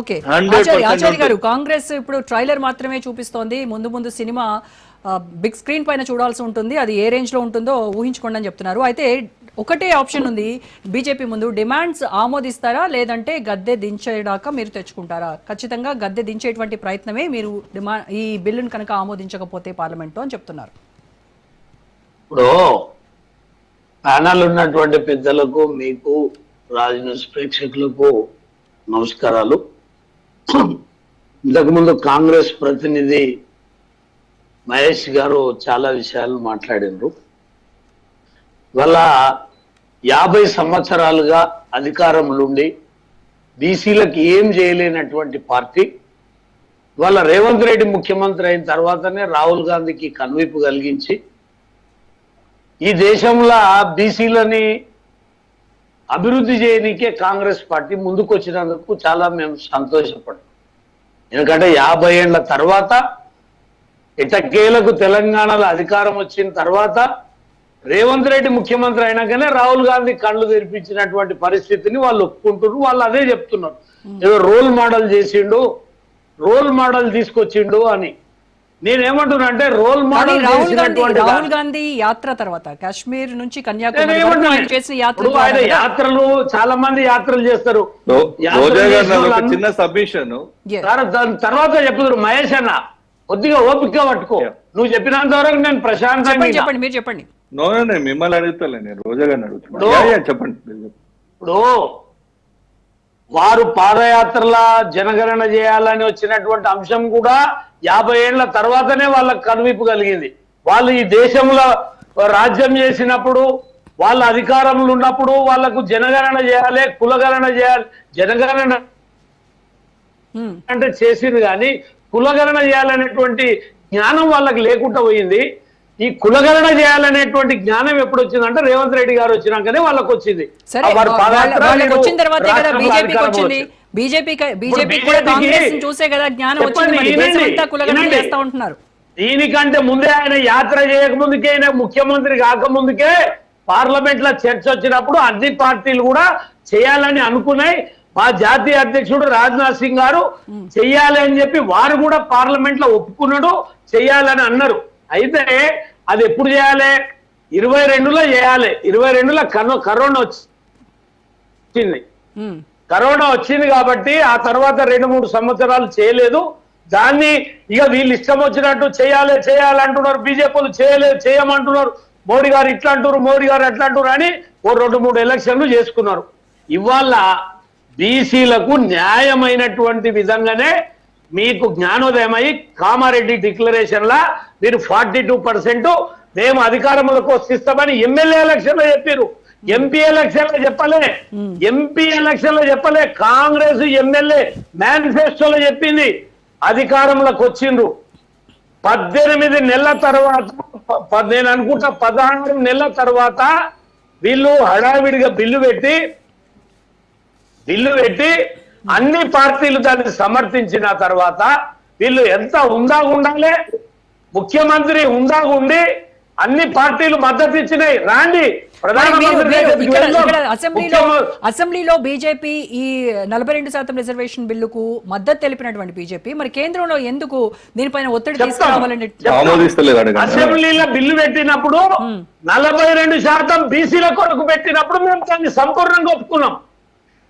Okay 100% ఆచార్య ఆచార్య గారు. కాంగ్రెస్ ఇప్పుడు trailer మాత్రమే చూపిస్తోంది. ముందు ముందు సినిమా బిగ్ స్క్రీన్ పైన చూడాల్సి ఉంటుంది. అది ఏ రేంజ్లో ఉంటుందో ఊహించుకోండి అని చెప్తున్నారు. అయితే ఒకటే ఆప్షన్ ఉంది. బీజేపీ ముందు డిమాండ్స్ ఆమోదిస్తారా? లేదంటే గద్దె దించేదాకా మీరు తెచ్చుకుంటారా? ఖచ్చితంగా గద్దె దించేటువంటి ప్రయత్నమే మీరు డిమా ఈ బిల్లును కనుక ఆమోదించకపోతే పార్లమెంట్ అని చెప్తున్నారు. ఇప్పుడు ప్యానల్ ఉన్నటువంటి పెద్దలకు మీకు రాజు న్యూస్ ప్రేక్షకులకు నమస్కారాలు. ఇంతకుముందు కాంగ్రెస్ ప్రతినిధి మహేష్ గారు చాలా విషయాలు మాట్లాడినారు. వాళ్ళ యాభై సంవత్సరాలుగా అధికారంలోండి బీసీలకు ఏం చేయలేనటువంటి పార్టీ. వాళ్ళ రేవంత్ రెడ్డి ముఖ్యమంత్రి అయిన తర్వాతనే రాహుల్ గాంధీకి కన్వీపు కలిగించి ఈ దేశంలో బీసీలని అభివృద్ధి చేయడానికే కాంగ్రెస్ పార్టీ ముందుకు వచ్చినందుకు చాలా మేము సంతోషపడ్డాం. ఎందుకంటే యాభై ఏళ్ళ తర్వాత ఇటకేలకు తెలంగాణలో అధికారం వచ్చిన తర్వాత రేవంత్ రెడ్డి ముఖ్యమంత్రి అయినాకనే రాహుల్ గాంధీ కళ్ళు తెరిపించినటువంటి పరిస్థితిని వాళ్ళు ఒప్పుకుంటున్నారు. వాళ్ళు అదే చెప్తున్నారు. ఏదో రోల్ మోడల్ చేసిండు రోల్ మోడల్ తీసుకొచ్చిండు అని. నేనేమంటున్నా అంటే రోల్ మోడల్ రాహుల్ గాంధీ రాహుల్ గాంధీ యాత్ర తర్వాత కాశ్మీర్ నుంచి కన్యాకుమారి చేసిన యాత్ర ఆయన యాత్రలు చాలా మంది యాత్రలు చేస్తారు. చిన్న సబ్మిషన్. తర్వాత చెప్పుదురు మహేష్ అన్న కొద్దిగా ఓపిక పట్టుకో. నువ్వు చెప్పినంత వరకు నేను ప్రశాంతంగా చెప్పండి మీరు చెప్పండి. నో నో, నేను మిమ్మల్ని అడుగుతాలే నేను రోజా గారిని అడుగుతున్నా. ఇప్పుడు- యా, యా, చెప్పండి మీరు చెప్పండి. ఇప్పుడు వారు పాదయాత్రల జనగణన చేయాలని వచ్చినటువంటి అంశం కూడా యాభై ఏళ్ళ తర్వాతనే వాళ్ళకి కనువిప్పు కలిగింది వాళ్ళు ఈ దేశంలో రాజ్యం చేసినప్పుడు వాళ్ళ అధికారంలో ఉన్నప్పుడు వాళ్ళకు జనగణన చేయాలి కులగణన చేయాలి జనగణన. అంటే చేసింది కానీ కులగణన చేయాలనేటువంటి జ్ఞానం వాళ్ళకి లేకుండా పోయింది ఈ కులగణన చేయాలనేటువంటి జ్ఞానం ఎప్పుడు వచ్చిందంటే రేవంత్ రెడ్డి గారు వచ్చినాకనే వాళ్ళకి వచ్చింది వచ్చిన తర్వాతే బీజేపీకి వచ్చింది. బీజేపీ బీజేపీ కూడా కాంగ్రెస్ చూసే కదా జ్ఞానం వచ్చింది. చేస్తా ఉంటున్నారు. దీనికంటే ముందే ఆయన యాత్ర చేయకముందుకే ఆయన ముఖ్యమంత్రి కాకముందుకే పార్లమెంట్లో చర్చ వచ్చినప్పుడు అన్ని పార్టీలు కూడా చేయాలని అనుకున్నాయి. మా జాతీయ అధ్యక్షుడు రాజ్నాథ్ సింగ్ గారు చెయ్యాలి అని చెప్పి వారు కూడా పార్లమెంట్లో ఒప్పుకున్నాడు చెయ్యాలని అన్నారు. అయితే అది ఎప్పుడు చేయాలి? ఇరవై రెండులో చేయాలి. ఇరవై రెండులో కరో కరోనా వచ్చింది. కరోనా వచ్చింది కాబట్టి ఆ తర్వాత రెండు మూడు సంవత్సరాలు చేయలేదు. దాన్ని ఇక వీళ్ళు ఇష్టం వచ్చినట్టు చేయాలి చేయాలి అంటున్నారు. బీజేపీలు చేయలేదు చేయమంటున్నారు. మోడీ గారు ఇట్లా అంటారు మోడీ గారు అట్లా అంటారు అని ఓ రెండు మూడు ఎలక్షన్లు చేసుకున్నారు. ఇవాళ బీసీలకు న్యాయమైనటువంటి విధంగానే మీకు జ్ఞానోదయం అయి కామారెడ్డి డిక్లరేషన్ లా మీరు ఫార్టీ టూ పర్సెంట్ మేము అధికారంలోకి వస్తామని ఎమ్మెల్యే ఎలక్షన్లో చెప్పారు ఎంపీ ఎలక్షన్లో చెప్పలే. ఎంపీ ఎలక్షన్లో చెప్పలే. కాంగ్రెస్ ఎమ్మెల్యే మేనిఫెస్టోలో చెప్పింది. అధికారంలోకి వచ్చిండ్రు. పద్దెనిమిది నెలల తర్వాత నేను అనుకుంటా పదహారు నెలల తర్వాత వీళ్ళు హడావిడిగా బిల్లు పెట్టి బిల్లు పెట్టి అన్ని పార్టీలు దాన్ని సమర్థించిన తర్వాత వీళ్ళు ఎంత ఉందా ఉండాలి? ముఖ్యమంత్రి ఉందా ఉండి అన్ని పార్టీలు మద్దతు ఇచ్చినాయి. రాండి. అసెంబ్లీలో అసెంబ్లీలో బీజేపీ ఈ నలభై రెండు శాతం రిజర్వేషన్ బిల్లుకు మద్దతు తెలిపినటువంటి బీజేపీ. మరి కేంద్రంలో ఎందుకు దీనిపైన ఒత్తిడి. తీసుకురావాలని అసెంబ్లీలో బిల్లు పెట్టినప్పుడు నలభై రెండు శాతం బీసీల కొరకు పెట్టినప్పుడు మేము దాన్ని సంపూర్ణంగా ఒప్పుకున్నాం.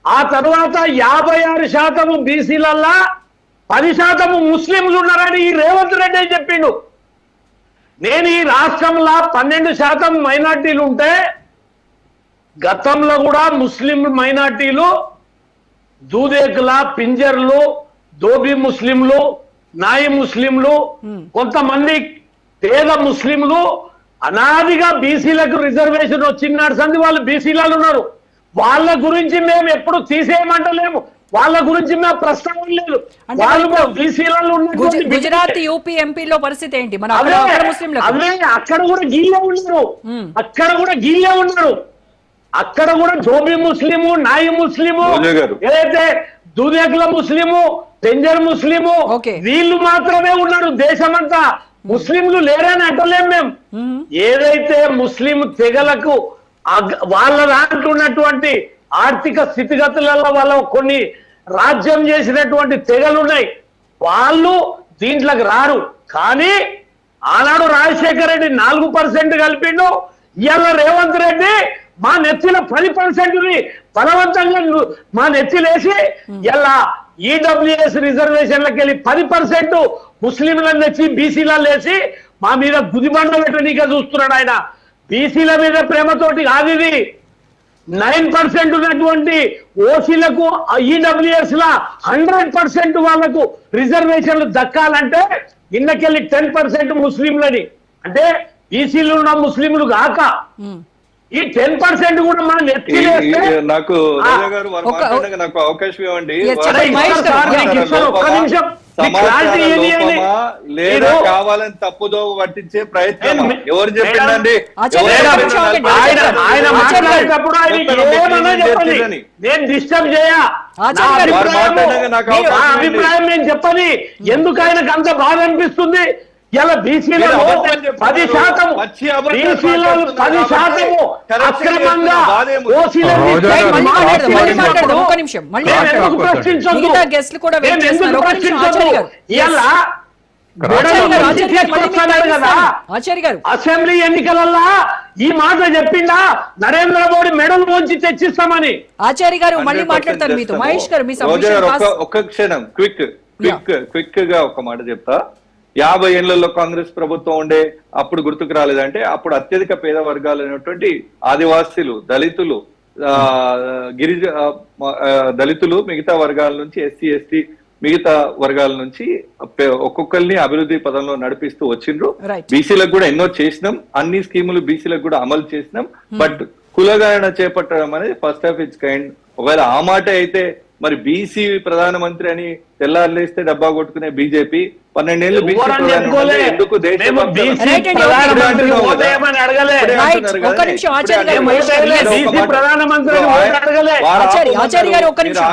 ఆ తర్వాత యాభై ఆరు శాతము బీసీలల్లా పది శాతము ముస్లింలు ఉన్నారని ఈ రేవంత్ రెడ్డి అని చెప్పిండు? నేను ఈ రాష్ట్రంలో పన్నెండు శాతం మైనార్టీలు ఉంటే గతంలో కూడా ముస్లిం మైనార్టీలు దూదేకుల పింజర్లు దోబి ముస్లింలు నాయి ముస్లింలు కొంతమంది పేద ముస్లింలు అనాదిగా బీసీలకు రిజర్వేషన్ వచ్చినాడు సంది వాళ్ళు బీసీలలో ఉన్నారు. వాళ్ళ గురించి మేము ఎప్పుడు తీసేయమంటలేము వాళ్ళ గురించి మేము ప్రస్తావన లేదు. వాళ్ళు బీసీలలో గుజరాత్ యూపీ ఎంపీలో పరిస్థితి ఏంటి? మన అక్కడ కూడా గీలే ఉన్నారు. అక్కడ కూడా గీలే ఉన్నారు. అక్కడ కూడా జోబి ముస్లిము నాయి ముస్లిము. ఏదైతే దూదేకుల ముస్లిము పెంజర్ ముస్లిము. వీళ్ళు మాత్రమే ఉన్నారు దేశమంతా ముస్లింలు లేరని అంటలేం మేము. ఏదైతే ముస్లిం తెగలకు వాళ్ళ దాంట్లో ఉన్నటువంటి ఆర్థిక స్థితిగతులలో వాళ్ళ కొన్ని రాజ్యం చేసినటువంటి తెగలు ఉన్నాయి వాళ్ళు దీంట్లోకి రారు కానీ ఆనాడు రాజశేఖర రెడ్డి నాలుగు పర్సెంట్ కలిపిండు ఇవాళ రేవంత్ రెడ్డి మా నెత్తిన పది పర్సెంట్ బలవంతంగా మా నెత్తిలేసి ఇలా ఈడబ్ల్యూఎస్ రిజర్వేషన్లకు వెళ్ళి పది పర్సెంట్ ముస్లింలను తెచ్చి బీసీలలో వేసి మా మీద గుదిబండ పెట్టనీక చూస్తున్నాడు ఆయన. బీసీల మీద ప్రేమతోటి కాదు ఇది. నైన్ పర్సెంట్ ఉన్నటువంటి ఓసీలకు ఈడబ్ల్యూఎస్ లా హండ్రెడ్ పర్సెంట్ వాళ్ళకు రిజర్వేషన్లు దక్కాలంటే ఇన్నకెళ్ళి టెన్ పర్సెంట్ ముస్లింలని. అంటే బీసీలు ఉన్న ముస్లింలు కాక. ఈ టెన్ పర్సెంట్ కూడా మనం నాకు నాకు అవకాశం ఇవ్వండి. లేదా కావాలని తప్పుదో పట్టించే ప్రయత్నం ఎవరు నాకు ఆయన. మాట్లాడేటప్పుడు ఆయన. నేను డిస్టర్బ్ చేయ. అభిప్రాయం నేను చెప్పని ఎందుకు ఆయనకు అంత బాధ అనిపిస్తుంది? ఇలా బీసీలలో. పది శాతం మాట్లాడుతున్నారు. పది శాతము అక్రమంగా అసెంబ్లీ ఎన్నికలల్లా ఈ మాట చెప్పిండా నరేంద్ర మోడీ మెడల్ ఉంచి తెచ్చిస్తామని. ఆచార్య గారు మళ్ళీ 100% మాట్లాడతారు మీతో. మహేష్ గారు మీ ఒక్క క్షణం క్విక్ క్విక్ క్విక్గా ఒక మాట చెప్తా. యాభై ఏళ్ళలో కాంగ్రెస్ ప్రభుత్వం ఉండే అప్పుడు గుర్తుకు రాలేదంటే అప్పుడు అత్యధిక పేద వర్గాలు అయినటువంటి ఆదివాసీలు దళితులు గిరిజ దళితులు మిగతా వర్గాల నుంచి ఎస్సీ ఎస్టీ మిగతా వర్గాల నుంచి ఒక్కొక్కరిని అభివృద్ధి పదంలో నడిపిస్తూ వచ్చిండ్రు. బీసీలకు కూడా ఎన్నో చేసినాం. అన్ని స్కీములు బీసీలకు కూడా అమలు చేసినాం. బట్ కులగణన చేపట్టడం అనేది ఫస్ట్ ఆఫ్ ఇట్స్ కైండ్ ఒకవేళ ఆ మాట అయితే మరి బీసీ ప్రధానమంత్రి అని తెల్లారులేస్తే డబ్బా కొట్టుకునే బీజేపీ. ఎందుకు.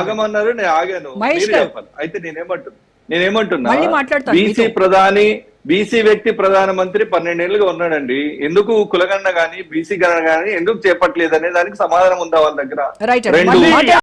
ఆగమన్నారు నేను ఆగాను. అయితే నేనేమంటున్నా? బీసీ. ప్రధాని బీసీ వ్యక్తి ప్రధానమంత్రి పన్నెండేళ్ళుగా ఉన్నాడండి. ఎందుకు కులగణన గాని బీసీ గణన గాని ఎందుకు చేపట్టలేదు అనే దానికి సమాధానం ఉందా వాళ్ళ దగ్గర? రైట్ అండి రెండు